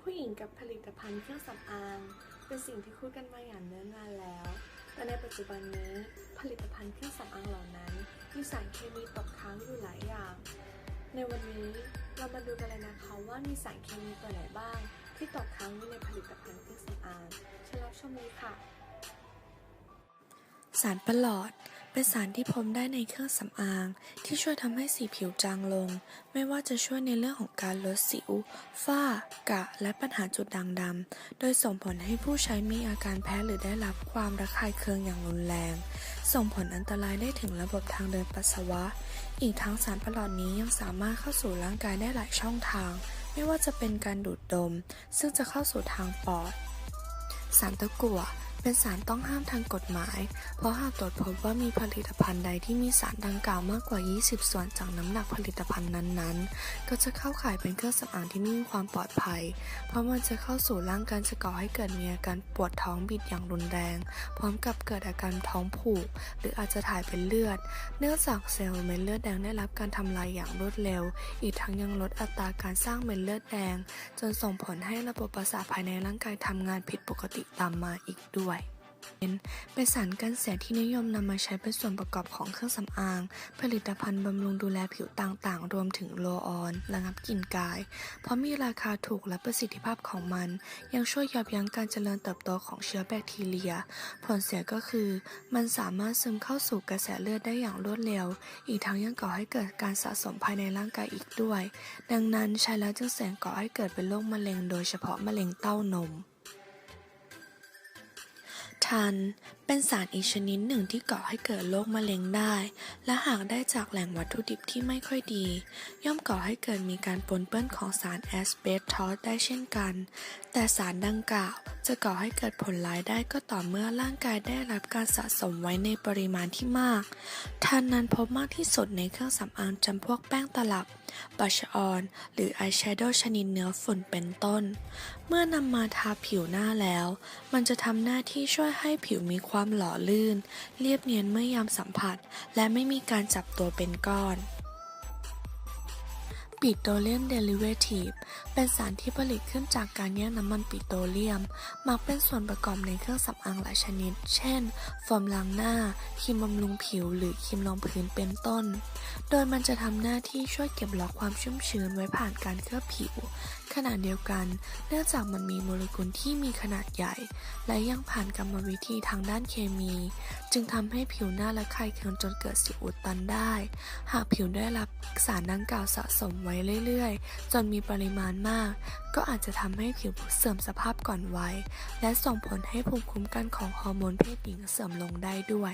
ผู้หญิงกับผลิตภัณฑ์เครื่องสำอาง เป็นสิ่งที่คู่กันมาอย่างเนิ่นนานแล้วแต่ในปัจจุบันนี้ผลิตภัณฑ์เครื่องสำอางเหล่านั้นมีสารเคมีตกค้างอยู่หลายอย่าง ในวันนี้เรามาดูกันเลยนะคะว่ามีสารเคมีตัวไหนบ้าง ที่ตกค้างอยู่ในผลิตภัณฑ์เครื่องสำอางเชิญรับชมเลยค่ะ สารประหลอด เป็นสารที่พบได้ในเครื่องสำอาง ที่ช่วยทำให้สีผิวจางลง ไม่ว่าจะช่วยในเรื่องของการลดสิว ฝ้า กระ และปัญหาจุดด่างดำ โดยส่งผลให้ผู้ใช้มีอาการแพ้หรือได้รับความระคายเคืองอย่างรุนแรง ส่งผลอันตรายได้ถึงระบบทางเดินปัสสาวะ อีกทั้งสารประหลอดนี้ยังสามารถเข้าสู่ร่างกายได้หลายช่องทาง ไม่ว่าจะเป็นการดูดดม ซึ่งจะเข้าสู่ทางปอด สารตะกั่ว เป็นสารต้องห้ามทางกฎหมาย เพราะหากตรวจพบว่ามีผลิตภัณฑ์ใดที่มีสารดังกล่าวมากกว่า 20 ส่วนจากน้ำหนักผลิตภัณฑ์นั้นๆ ก็จะเข้าข่ายเป็นเครื่องสำอางที่ไม่มีความปลอดภัย เพราะมันจะเข้าสู่ร่างกายจะก่อให้เกิดมีอาการปวดท้องบิดอย่างรุนแรง พร้อมกับเกิดอาการท้องผูก หรืออาจจะถ่ายเป็นเลือด เนื่องจากเซลล์เม็ดเลือดแดงได้รับการทำลายอย่างรวดเร็ว อีกทั้งยังลดอัตราการสร้างเม็ดเลือดแดง จนส่งผลให้ระบบประสาทภายในร่างกายทำงานผิดปกติตามมาอีกด้วย เป็นสารกันเสียที่นิยมนำมาใช้เป็นส่วนประกอบของเครื่องสำอาง ผลิตภัณฑ์บำรุงดูแลผิวต่างๆ รวมถึงโลออนระงับกลิ่นกาย เพราะมีราคาถูกและประสิทธิภาพของมัน ยังช่วยยับยั้งการเจริญเติบโตของเชื้อแบคทีเรีย ผลเสียก็คือ มันสามารถซึมเข้าสู่กระแสเลือดได้อย่างรวดเร็ว อีกทั้งยังก่อให้เกิดการสะสมภายในร่างกายอีกด้วย ดังนั้นใช้แล้วจึงเสี่ยงก่อให้เกิดเป็นโรคมะเร็ง โดยเฉพาะมะเร็งเต้านม ทัน เป็นสารอีกชนิดหนึ่งที่ก่อให้เกิดโรคมะเร็งได้ และหากได้จากแหล่งวัตถุดิบที่ไม่ค่อยดี ย่อมก่อให้เกิดมีการปนเปื้อนของสารแอสเบสทอสได้เช่นกัน แต่สารดังกล่าวจะก่อให้เกิดผลร้ายได้ก็ต่อเมื่อร่างกายได้รับการสะสมไว้ในปริมาณที่มากทันนั้นพบมากที่สุดในเครื่องสำอางจำพวกแป้งตลับบัชออน หรืออายแชโดว์ชนิดเนื้อฝุ่นเป็นต้น เมื่อนำมาทาผิวหน้าแล้ว มันจะทำหน้าที่ช่วยให้ผิวมีความความหล่อลื่น เรียบเนียนเมื่อยามสัมผัส และไม่มีการจับตัวเป็นก้อน ปิโตรเลียมเดลิเวทีฟเป็นสารที่ผลิตขึ้นจากการแยกน้ำมันปิโตรเลียม มักเป็นส่วนประกอบในเครื่องสำอางหลายชนิด เช่นโฟมล้างหน้า ครีมบำรุงผิว หรือครีมรองพื้นเป็นต้น โดยมันจะทำหน้าที่ช่วยเก็บล็อกความชุ่มชื้นไว้ผ่านการเคลือบผิว ขณะเดียวกัน เนื่องจากมันมีโมเลกุลที่มีขนาดใหญ่ และยังผ่านกรรมวิธีทางด้านเคมี จึงทำให้ผิวหน้าและไข้เคืองจนเกิดสิวอุดตันได้ หากผิวได้รับสารดังกล่าวสะสมไว้เรื่อยๆ จนมีปริมาณมาก ก็อาจจะทำให้ผิวเสื่อมสภาพก่อนวัย และส่งผลให้ภูมิคุ้มกันของฮอร์โมนเพศหญิงเสื่อมลงได้ด้วย